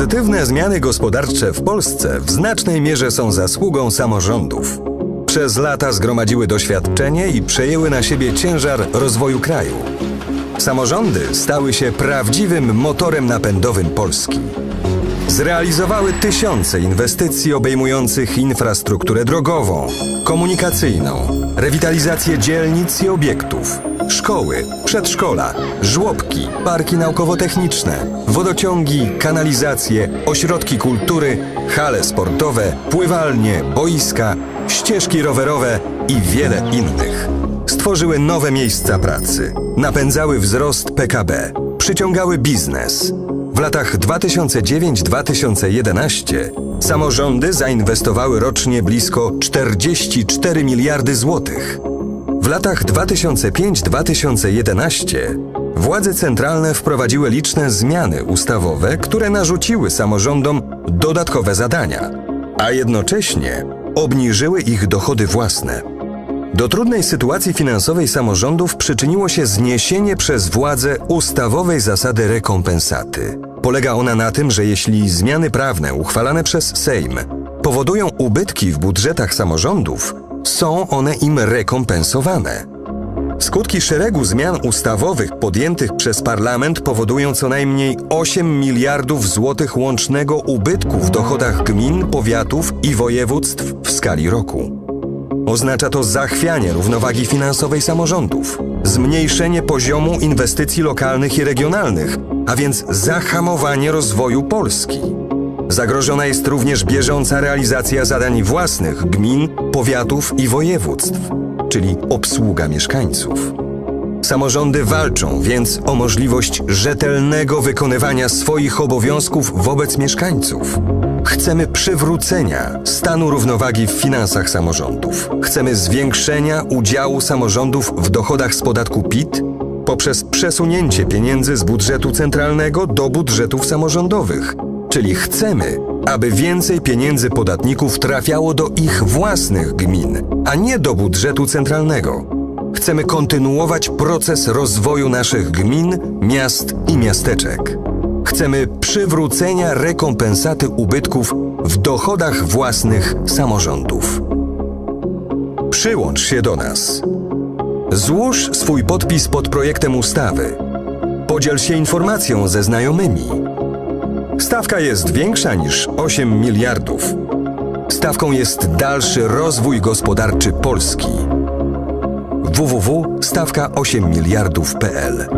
Pozytywne zmiany gospodarcze w Polsce w znacznej mierze są zasługą samorządów. Przez lata zgromadziły doświadczenie i przejęły na siebie ciężar rozwoju kraju. Samorządy stały się prawdziwym motorem napędowym Polski. Zrealizowały tysiące inwestycji obejmujących infrastrukturę drogową, komunikacyjną, rewitalizację dzielnic i obiektów, szkoły, przedszkola, żłobki, parki naukowo-techniczne, wodociągi, kanalizacje, ośrodki kultury, hale sportowe, pływalnie, boiska, ścieżki rowerowe i wiele innych. Stworzyły nowe miejsca pracy, napędzały wzrost PKB, przyciągały biznes. Latach 2009-2011 samorządy zainwestowały rocznie blisko 44 miliardy złotych. W latach 2005-2011 władze centralne wprowadziły liczne zmiany ustawowe, które narzuciły samorządom dodatkowe zadania, a jednocześnie obniżyły ich dochody własne. Do trudnej sytuacji finansowej samorządów przyczyniło się zniesienie przez władze ustawowej zasady rekompensaty. Polega ona na tym, że jeśli zmiany prawne uchwalane przez Sejm powodują ubytki w budżetach samorządów, są one im rekompensowane. Skutki szeregu zmian ustawowych podjętych przez parlament powodują co najmniej 8 miliardów złotych łącznego ubytku w dochodach gmin, powiatów i województw w skali roku. Oznacza to zachwianie równowagi finansowej samorządów, zmniejszenie poziomu inwestycji lokalnych i regionalnych, a więc zahamowanie rozwoju Polski. Zagrożona jest również bieżąca realizacja zadań własnych gmin, powiatów i województw, czyli obsługa mieszkańców. Samorządy walczą więc o możliwość rzetelnego wykonywania swoich obowiązków wobec mieszkańców. Chcemy przywrócenia stanu równowagi w finansach samorządów. Chcemy zwiększenia udziału samorządów w dochodach z podatku PIT poprzez przesunięcie pieniędzy z budżetu centralnego do budżetów samorządowych. Czyli chcemy, aby więcej pieniędzy podatników trafiało do ich własnych gmin, a nie do budżetu centralnego. Chcemy kontynuować proces rozwoju naszych gmin, miast i miasteczek. Chcemy przywrócenia rekompensaty ubytków w dochodach własnych samorządów. Przyłącz się do nas. Złóż swój podpis pod projektem ustawy. Podziel się informacją ze znajomymi. Stawka jest większa niż 8 miliardów. Stawką jest dalszy rozwój gospodarczy Polski. www.stawka8miliardów.pl